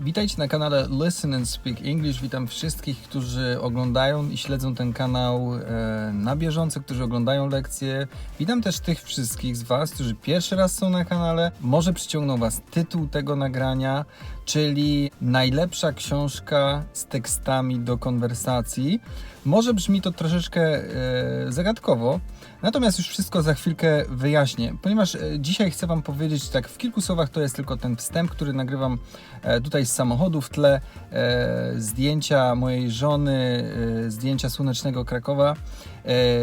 Witajcie na kanale Listen and Speak English. Witam wszystkich, którzy oglądają i śledzą ten kanał e, na bieżąco, którzy oglądają lekcje. Witam też tych wszystkich z Was, którzy pierwszy raz są na kanale. Może przyciągnął Was tytuł tego nagrania, czyli najlepsza książka z tekstami do konwersacji. Może brzmi to troszeczkę e, zagadkowo, natomiast już wszystko za chwilkę wyjaśnię, ponieważ e, dzisiaj chcę Wam powiedzieć tak w kilku słowach, to jest tylko ten wstęp, który nagrywam e, tutaj z samochodu w tle, e, zdjęcia mojej żony, zdjęcia słonecznego Krakowa.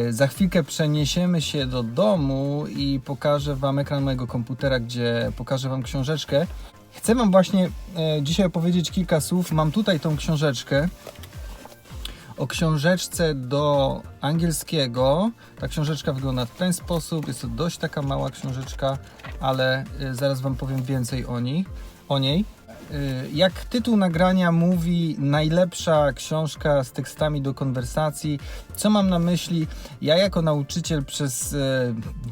Za chwilkę przeniesiemy się do domu i pokażę Wam ekran mojego komputera, gdzie pokażę Wam książeczkę. Chcę Wam właśnie dzisiaj opowiedzieć kilka słów. Mam tutaj tą książeczkę o książeczce do angielskiego. Ta książeczka wygląda w ten sposób. Jest to dość taka mała książeczka, ale y, zaraz Wam powiem więcej o niej. O niej. Y, Jak tytuł nagrania mówi, najlepsza książka z tekstami do konwersacji. Co mam na myśli? Ja, jako nauczyciel przez e,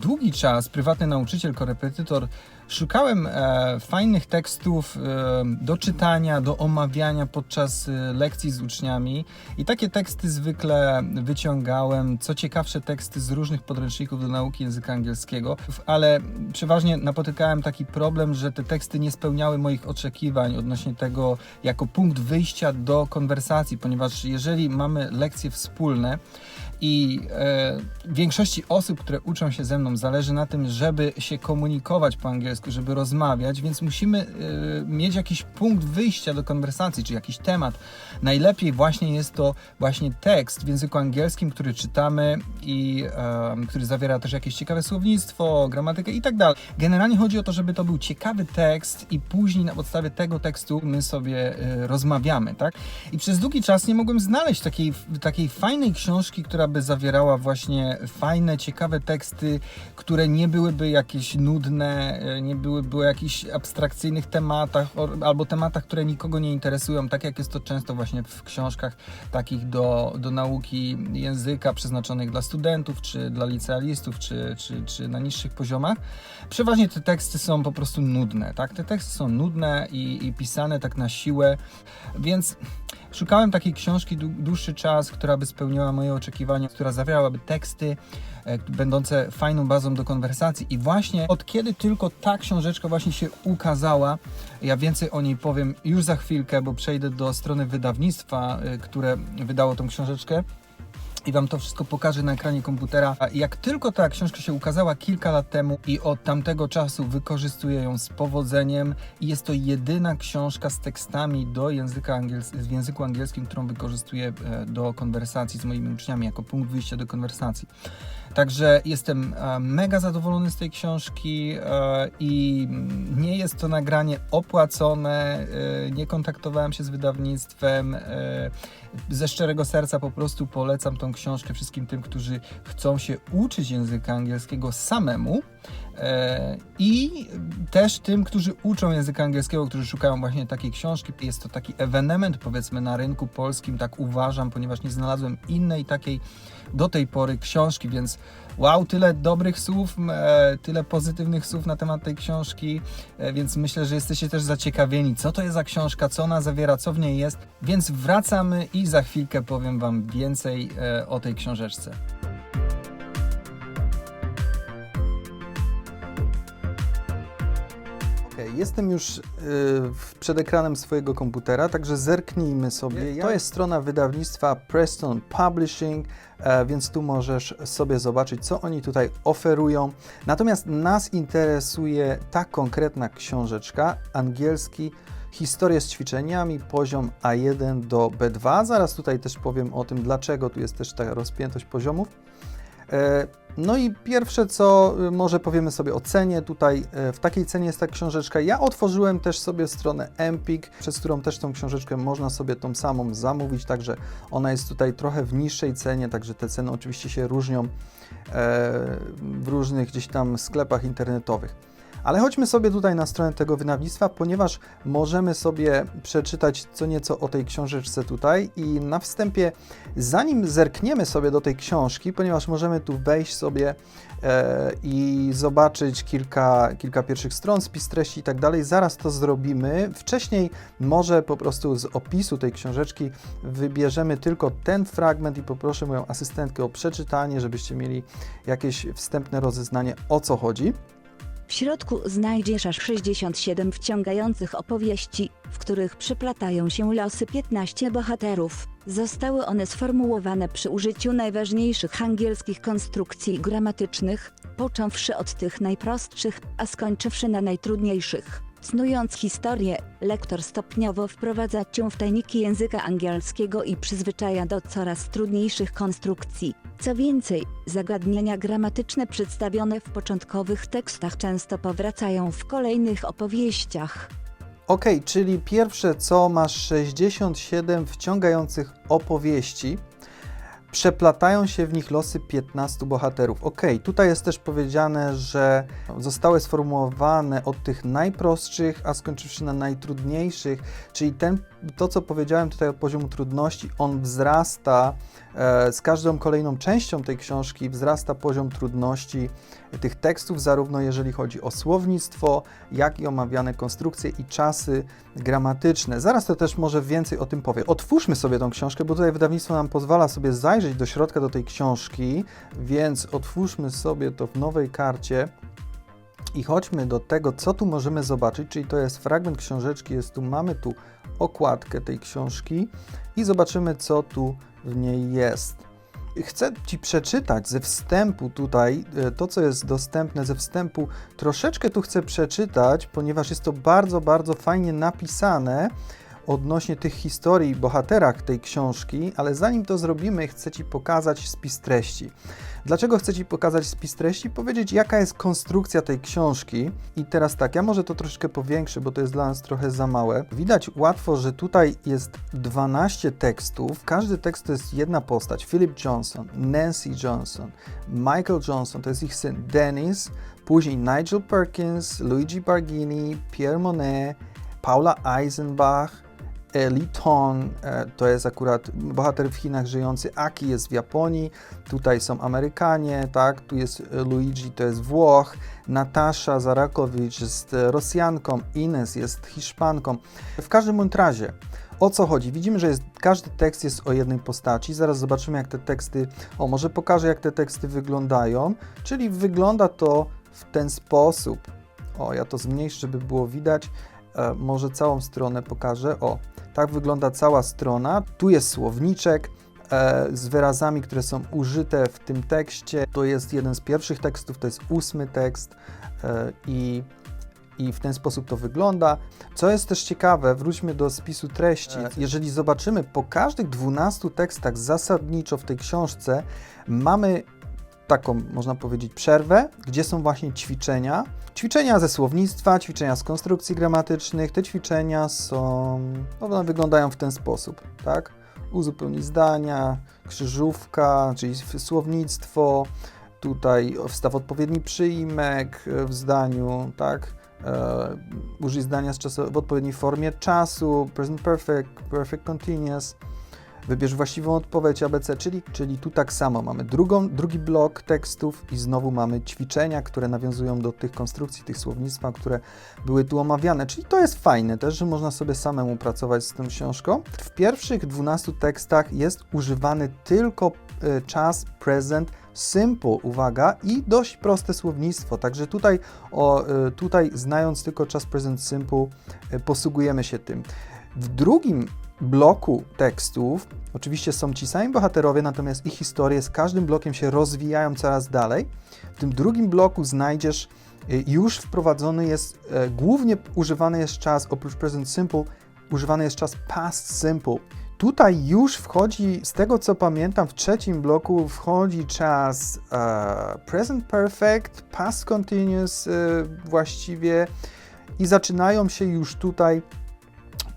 długi czas, prywatny nauczyciel, korepetytor, szukałem e, fajnych tekstów e, do czytania, do omawiania podczas e, lekcji z uczniami i takie teksty zwykle wyciągałem. Co ciekawsze, teksty z różnych podręczników do nauki języka angielskiego, ale przeważnie napotykałem taki problem, że te teksty nie spełniały moich oczekiwań odnośnie tego, jako punkt wyjścia do konwersacji, ponieważ jeżeli mamy lekcje wspólne, i e, większości osób, które uczą się ze mną, zależy na tym, żeby się komunikować po angielsku, żeby rozmawiać, więc musimy e, mieć jakiś punkt wyjścia do konwersacji, czy jakiś temat. Najlepiej właśnie jest to właśnie tekst w języku angielskim, który czytamy i e, który zawiera też jakieś ciekawe słownictwo, gramatykę i tak dalej. Generalnie chodzi o to, żeby to był ciekawy tekst i później na podstawie tego tekstu my sobie e, rozmawiamy, tak? I przez długi czas nie mogłem znaleźć takiej, takiej fajnej książki, która by zawierała właśnie fajne, ciekawe teksty, które nie byłyby jakieś nudne, e, nie byłyby o jakichś abstrakcyjnych tematach albo tematach, które nikogo nie interesują, tak jak jest to często właśnie w książkach takich do, do nauki języka przeznaczonych dla studentów, czy dla licealistów, czy, czy, czy na niższych poziomach. Przeważnie te teksty są po prostu nudne, tak? Te teksty są nudne i, i pisane tak na siłę, więc Szukałem takiej książki dłu- dłuższy czas, która by spełniała moje oczekiwania, która zawierałaby teksty e, będące fajną bazą do konwersacji. I właśnie od kiedy tylko ta książeczka właśnie się ukazała, ja więcej o niej powiem już za chwilkę, bo przejdę do strony wydawnictwa, e, które wydało tą książeczkę i Wam to wszystko pokażę na ekranie komputera. Jak tylko ta książka się ukazała kilka lat temu i od tamtego czasu wykorzystuję ją z powodzeniem i jest to jedyna książka z tekstami do języka angiels- w języku angielskim, którą wykorzystuję e, do konwersacji z moimi uczniami, jako punkt wyjścia do konwersacji. Także jestem e, mega zadowolony z tej książki e, i nie jest to nagranie opłacone, e, nie kontaktowałem się z wydawnictwem. Ze szczerego serca po prostu polecam tą książkę wszystkim tym, którzy chcą się uczyć języka angielskiego samemu. I też tym, którzy uczą języka angielskiego, którzy szukają właśnie takiej książki. Jest to taki ewenement, powiedzmy, na rynku polskim, tak uważam, ponieważ nie znalazłem innej takiej do tej pory książki, więc wow, tyle dobrych słów, e, tyle pozytywnych słów na temat tej książki, e, więc myślę, że jesteście też zaciekawieni, co to jest za książka, co ona zawiera, co w niej jest. Więc wracamy i za chwilkę powiem Wam więcej e, o tej książeczce. Jestem już y, przed ekranem swojego komputera, także zerknijmy sobie. To jest strona wydawnictwa Preston Publishing, e, więc tu możesz sobie zobaczyć, co oni tutaj oferują. Natomiast nas interesuje ta konkretna książeczka, angielski Historię z ćwiczeniami, poziom A1 do B2. Zaraz tutaj też powiem o tym, dlaczego tu jest też ta rozpiętość poziomów. E, No i pierwsze co y, może powiemy sobie o cenie. Tutaj e, w takiej cenie jest ta książeczka. Ja otworzyłem też sobie stronę Empik, przez którą też tą książeczkę można sobie tą samą zamówić, także ona jest tutaj trochę w niższej cenie, także te ceny oczywiście się różnią e, w różnych gdzieś tam sklepach internetowych. Ale chodźmy sobie tutaj na stronę tego wydawnictwa, ponieważ możemy sobie przeczytać co nieco o tej książeczce tutaj i na wstępie, zanim zerkniemy sobie do tej książki, ponieważ możemy tu wejść sobie e, i zobaczyć kilka, kilka pierwszych stron, spis treści i tak dalej, zaraz to zrobimy. Wcześniej może po prostu z opisu tej książeczki wybierzemy tylko ten fragment i poproszę moją asystentkę o przeczytanie, żebyście mieli jakieś wstępne rozeznanie o co chodzi. W środku znajdziesz aż 67 wciągających opowieści, w których przyplatają się losy 15 bohaterów. Zostały one sformułowane przy użyciu najważniejszych angielskich konstrukcji gramatycznych, począwszy od tych najprostszych, a skończywszy na najtrudniejszych. Snując historię, lektor stopniowo wprowadza cię w tajniki języka angielskiego i przyzwyczaja do coraz trudniejszych konstrukcji. Co więcej, zagadnienia gramatyczne przedstawione w początkowych tekstach często powracają w kolejnych opowieściach. Ok, czyli pierwsze co masz 67 wciągających opowieści. Przeplatają się w nich losy 15 bohaterów. Ok, tutaj jest też powiedziane, że zostały sformułowane od tych najprostszych, a skończywszy na najtrudniejszych, czyli ten, to co powiedziałem tutaj o poziomu trudności, on wzrasta z każdą kolejną częścią tej książki, wzrasta poziom trudności tych tekstów, zarówno jeżeli chodzi o słownictwo, jak i omawiane konstrukcje i czasy gramatyczne. Zaraz to też może więcej o tym powiem. Otwórzmy sobie tą książkę, bo tutaj wydawnictwo nam pozwala sobie zajrzeć do środka do tej książki, więc otwórzmy sobie to w nowej karcie. I chodźmy do tego, co tu możemy zobaczyć, czyli to jest fragment książeczki, jest tu, mamy tu okładkę tej książki i zobaczymy, co tu w niej jest. Chcę Ci przeczytać ze wstępu tutaj, e, to co jest dostępne ze wstępu, troszeczkę tu chcę przeczytać, ponieważ jest to bardzo, bardzo fajnie napisane odnośnie tych historii, bohaterach tej książki, ale zanim to zrobimy, chcę Ci pokazać spis treści. Dlaczego chcę Ci pokazać spis treści? Powiedzieć, jaka jest konstrukcja tej książki. I teraz tak, ja może to troszkę powiększę, bo to jest dla nas trochę za małe. Widać łatwo, że tutaj jest 12 tekstów. Każdy tekst to jest jedna postać. Philip Johnson, Nancy Johnson, Michael Johnson, to jest ich syn Dennis, później Nigel Perkins, Luigi Bargini, Pierre Monet, Paula Eisenbach, Tong, e, to jest akurat bohater w Chinach żyjący, Aki jest w Japonii, tutaj są Amerykanie, tak, tu jest Luigi, to jest Włoch, Natasza Zarakowicz jest Rosjanką, Ines jest Hiszpanką. W każdym razie, o co chodzi? Widzimy, że jest, każdy tekst jest o jednej postaci. Zaraz zobaczymy, jak te teksty. O, może pokażę, jak te teksty wyglądają. Czyli wygląda to w ten sposób. O, ja to zmniejszę, żeby było widać. E, może całą stronę pokażę. O, tak wygląda cała strona. Tu jest słowniczek e, z wyrazami, które są użyte w tym tekście. To jest jeden z pierwszych tekstów, to jest ósmy tekst e, i, i w ten sposób to wygląda. Co jest też ciekawe, wróćmy do spisu treści. Jeżeli zobaczymy po każdych 12 tekstach zasadniczo w tej książce, mamy taką, można powiedzieć, przerwę, gdzie są właśnie ćwiczenia. Ćwiczenia ze słownictwa, ćwiczenia z konstrukcji gramatycznych. Te ćwiczenia są, no one wyglądają w ten sposób, tak? Uzupełnić zdania, krzyżówka, czyli słownictwo, tutaj wstaw odpowiedni przyimek w zdaniu, tak? E, użyj zdania z czasu, w odpowiedniej formie czasu, present perfect, perfect continuous. Wybierz właściwą odpowiedź ABC, czyli, czyli tu tak samo mamy drugą, drugi blok tekstów i znowu mamy ćwiczenia, które nawiązują do tych konstrukcji, tych słownictwa, które były tu omawiane. Czyli to jest fajne też, że można sobie samemu pracować z tą książką. W pierwszych 12 tekstach jest używany tylko y, czas present simple, uwaga, i dość proste słownictwo. Także tutaj, o, y, tutaj znając tylko czas present simple, y, posługujemy się tym. W drugim bloku tekstów oczywiście są ci sami bohaterowie, natomiast ich historie z każdym blokiem się rozwijają coraz dalej. W tym drugim bloku znajdziesz y, już wprowadzony jest, e, głównie używany jest czas, oprócz present simple, używany jest czas past simple. Tutaj już wchodzi, z tego co pamiętam, w trzecim bloku wchodzi czas e, present perfect, past continuous e, właściwie i zaczynają się już tutaj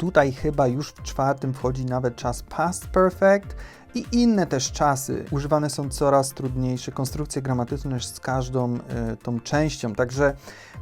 Tutaj chyba już w czwartym wchodzi nawet czas past perfect, i inne też czasy. Używane są coraz trudniejsze konstrukcje gramatyczne z każdą e, tą częścią. Także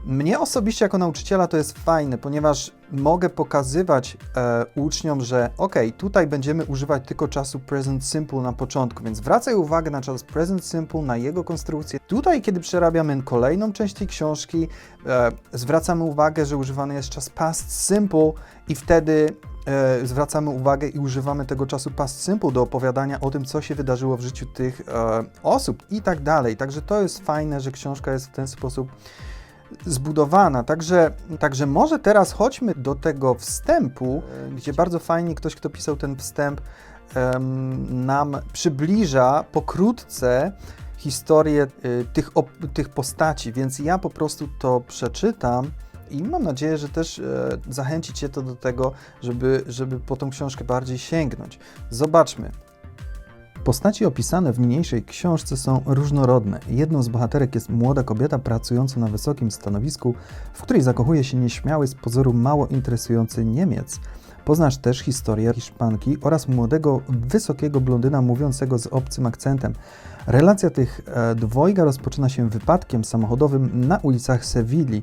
mnie osobiście jako nauczyciela to jest fajne, ponieważ mogę pokazywać e, uczniom, że ok, tutaj będziemy używać tylko czasu present simple na początku, więc zwracaj uwagę na czas present simple, na jego konstrukcję. Tutaj, kiedy przerabiamy kolejną część tej książki, e, zwracamy uwagę, że używany jest czas past simple i wtedy e, zwracamy uwagę i używamy tego czasu past simple do opowiadania o tym, co się wydarzyło w życiu tych e, osób i tak dalej. Także to jest fajne, że książka jest w ten sposób zbudowana. Także, także może teraz chodźmy do tego wstępu, e, gdzie bardzo fajnie ktoś, kto pisał ten wstęp, em, nam przybliża pokrótce historię y, tych, op- tych postaci, więc ja po prostu to przeczytam. I mam nadzieję, że też e, zachęci Cię to do tego, żeby, żeby po tą książkę bardziej sięgnąć. Zobaczmy. Postaci opisane w niniejszej książce są różnorodne. Jedną z bohaterek jest młoda kobieta pracująca na wysokim stanowisku, w której zakochuje się nieśmiały z pozoru mało interesujący Niemiec. Poznasz też historię Hiszpanki oraz młodego, wysokiego blondyna mówiącego z obcym akcentem. Relacja tych e, dwojga rozpoczyna się wypadkiem samochodowym na ulicach Sewilli.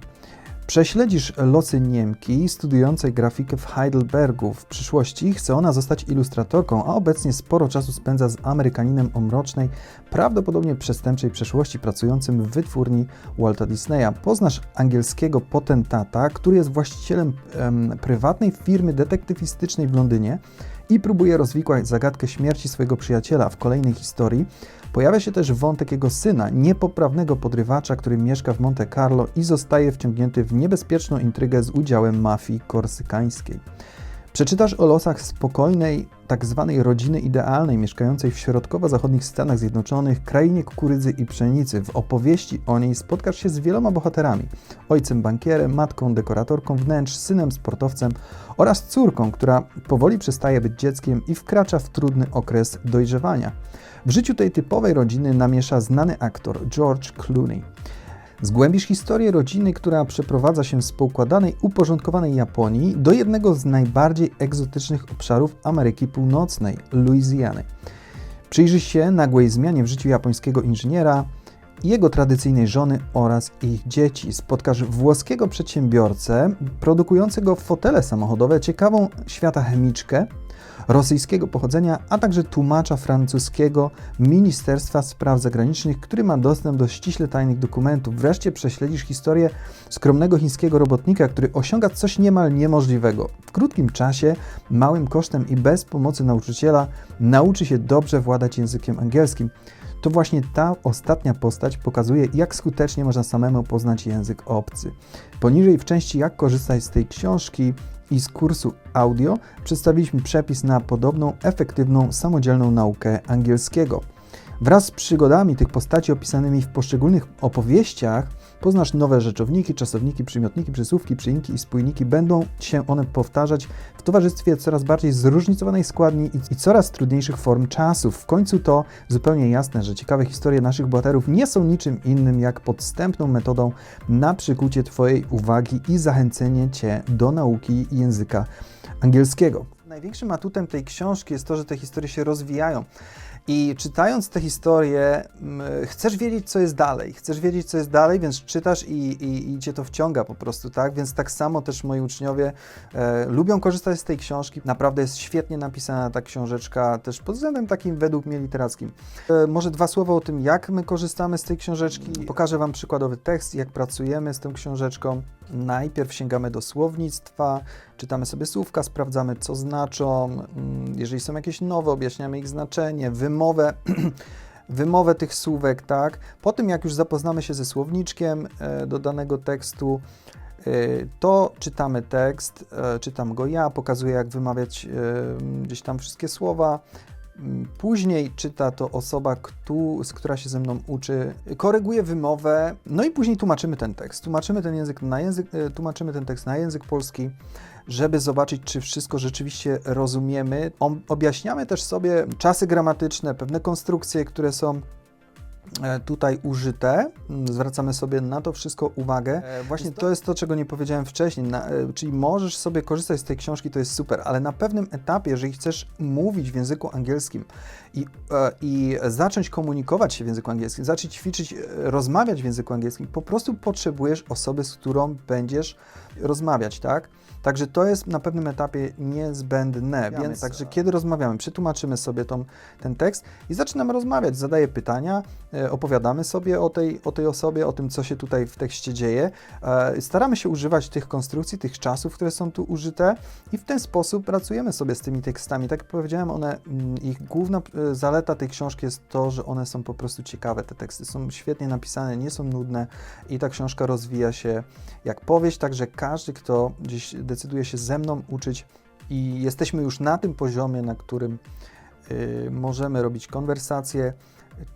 Prześledzisz losy Niemki studiującej grafikę w Heidelbergu. W przyszłości chce ona zostać ilustratorką, a obecnie sporo czasu spędza z Amerykaninem o mrocznej, prawdopodobnie przestępczej przeszłości pracującym w wytwórni Walta Disneya. Poznasz angielskiego potentata, który jest właścicielem em, prywatnej firmy detektywistycznej w Londynie i próbuje rozwikłać zagadkę śmierci swojego przyjaciela. W kolejnej historii pojawia się też wątek jego syna, niepoprawnego podrywacza, który mieszka w Monte Carlo i zostaje wciągnięty w niebezpieczną intrygę z udziałem mafii korsykańskiej. Przeczytasz o losach spokojnej, tak zwanej rodziny idealnej, mieszkającej w środkowo-zachodnich Stanach Zjednoczonych, krainie kukurydzy i pszenicy. W opowieści o niej spotkasz się z wieloma bohaterami: ojcem bankierem, matką dekoratorką wnętrz, synem sportowcem oraz córką, która powoli przestaje być dzieckiem i wkracza w trudny okres dojrzewania. W życiu tej typowej rodziny namiesza znany aktor George Clooney. Zgłębisz historię rodziny, która przeprowadza się z poukładanej, uporządkowanej Japonii do jednego z najbardziej egzotycznych obszarów Ameryki Północnej Luizjany. Przyjrzysz się nagłej zmianie w życiu japońskiego inżyniera, jego tradycyjnej żony oraz ich dzieci. Spotkasz włoskiego przedsiębiorcę produkującego fotele samochodowe, ciekawą świata chemiczkę, rosyjskiego pochodzenia, a także tłumacza francuskiego Ministerstwa Spraw Zagranicznych, który ma dostęp do ściśle tajnych dokumentów. Wreszcie prześledzisz historię skromnego chińskiego robotnika, który osiąga coś niemal niemożliwego. W krótkim czasie, małym kosztem i bez pomocy nauczyciela, nauczy się dobrze władać językiem angielskim. To właśnie ta ostatnia postać pokazuje, jak skutecznie można samemu poznać język obcy. Poniżej w części Jak korzystać z tej książki i z kursu audio przedstawiliśmy przepis na podobną, efektywną, samodzielną naukę angielskiego. Wraz z przygodami tych postaci opisanymi w poszczególnych opowieściach poznasz nowe rzeczowniki, czasowniki, przymiotniki, przysłówki, przyimki i spójniki. Będą się one powtarzać w towarzystwie coraz bardziej zróżnicowanej składni i, coraz trudniejszych form czasów. W końcu to zupełnie jasne, że ciekawe historie naszych bohaterów nie są niczym innym jak podstępną metodą na przykucie Twojej uwagi i zachęcenie Cię do nauki języka angielskiego. Największym atutem tej książki jest to, że te historie się rozwijają. I czytając te historie, chcesz wiedzieć, co jest dalej. Chcesz wiedzieć, co jest dalej, więc czytasz i, i, i cię to wciąga po prostu, tak? Więc tak samo też moi uczniowie e, lubią korzystać z tej książki. Naprawdę jest świetnie napisana ta książeczka, też pod względem takim według mnie literackim. E, może dwa słowa o tym, jak my korzystamy z tej książeczki. Pokażę Wam przykładowy tekst, jak pracujemy z tą książeczką. Najpierw sięgamy do słownictwa, czytamy sobie słówka, sprawdzamy, co znaczą. Mm, Jeżeli są jakieś nowe, objaśniamy ich znaczenie, wymowę. Wymowę tych słówek, tak? Po tym, jak już zapoznamy się ze słowniczkiem e, do danego tekstu, e, to czytamy tekst, e, czytam go ja, pokazuję, jak wymawiać gdzieś tam wszystkie słowa. Mm, Później czyta to osoba, z która się ze mną uczy, koryguje wymowę, no i później tłumaczymy ten tekst. Tłumaczymy ten język na język, e, tłumaczymy ten tekst na język polski, żeby zobaczyć, czy wszystko rzeczywiście rozumiemy. Objaśniamy też sobie czasy gramatyczne, pewne konstrukcje, które są tutaj użyte. Mm, Zwracamy sobie na to wszystko uwagę. E, Właśnie to jest to, czego nie powiedziałem wcześniej. Na, e, czyli możesz sobie korzystać z tej książki, to jest super, ale na pewnym etapie, jeżeli chcesz mówić w języku angielskim i, e, i zacząć komunikować się w języku angielskim, zacząć ćwiczyć, e, rozmawiać w języku angielskim, po prostu potrzebujesz osoby, z którą będziesz rozmawiać, tak? Także to jest na pewnym etapie niezbędne. Więc także kiedy rozmawiamy, przetłumaczymy sobie tą, ten tekst i zaczynamy rozmawiać, zadaję pytania, e, opowiadamy sobie o tej, o tej osobie, o tym, co się tutaj w tekście dzieje. E, Staramy się używać tych konstrukcji, tych czasów, które są tu użyte i w ten sposób pracujemy sobie z tymi tekstami. Tak jak powiedziałem, one, mm, ich główna e, zaleta tej książki jest to, że one są po prostu ciekawe. Te teksty są świetnie napisane, nie są nudne i ta książka rozwija się jak powieść, także każdy, kto gdzieś decyduje się ze mną uczyć i jesteśmy już na tym poziomie, na którym y, możemy robić konwersacje,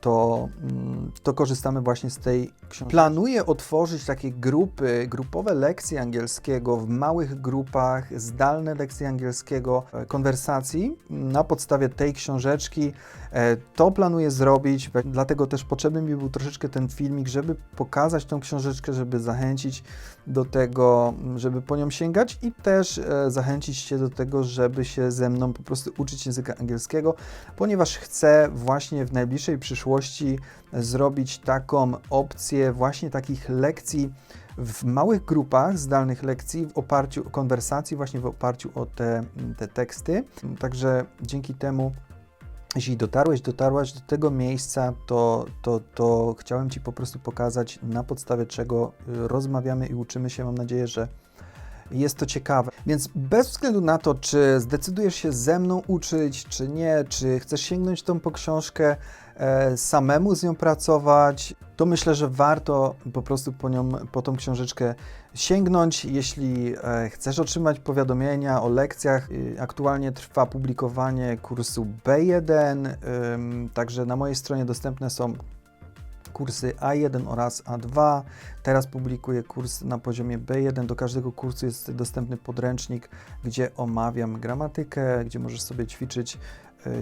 to, mm, to korzystamy właśnie z tej książki. Planuję otworzyć takie grupy, grupowe lekcje angielskiego w małych grupach, zdalne lekcje angielskiego, e, konwersacji na podstawie tej książeczki. E, To planuję zrobić, dlatego też potrzebny mi był troszeczkę ten filmik, żeby pokazać tą książeczkę, żeby zachęcić do tego, żeby po nią sięgać i też e, zachęcić się do tego, żeby się ze mną po prostu uczyć języka angielskiego, ponieważ chcę właśnie w najbliższej przyszłości zrobić taką opcję właśnie takich lekcji w małych grupach, zdalnych lekcji w oparciu o konwersacji, właśnie w oparciu o te, te teksty. Także dzięki temu jeśli dotarłeś, dotarłaś do tego miejsca, to, to, to chciałem Ci po prostu pokazać, na podstawie czego y, rozmawiamy i uczymy się. Mam nadzieję, że jest to ciekawe. Więc bez względu na to, czy zdecydujesz się ze mną uczyć, czy nie, czy chcesz sięgnąć tą po książkę, e, samemu z nią pracować, to myślę, że warto po prostu po, nią, po tą książeczkę sięgnąć. Jeśli e, chcesz otrzymać powiadomienia o lekcjach, y, aktualnie trwa publikowanie kursu B1, ym, także na mojej stronie dostępne są kursy A1 oraz A2. Teraz publikuję kurs na poziomie B1. Do każdego kursu jest dostępny podręcznik, gdzie omawiam gramatykę, gdzie możesz sobie ćwiczyć,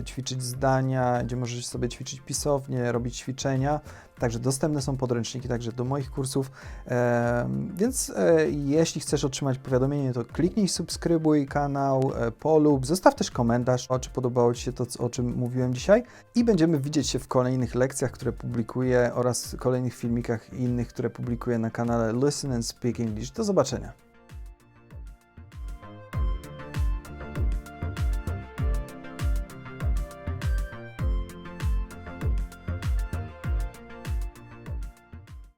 ćwiczyć zdania, gdzie możesz sobie ćwiczyć pisownie, robić ćwiczenia. Także dostępne są podręczniki także do moich kursów. Więc e, jeśli chcesz otrzymać powiadomienie, to kliknij subskrybuj kanał, e, polub, zostaw też komentarz, czy podobało Ci się to, o czym mówiłem dzisiaj i będziemy widzieć się w kolejnych lekcjach, które publikuję oraz kolejnych filmikach innych, które publikuję na kanale Listen and Speak English. Do zobaczenia.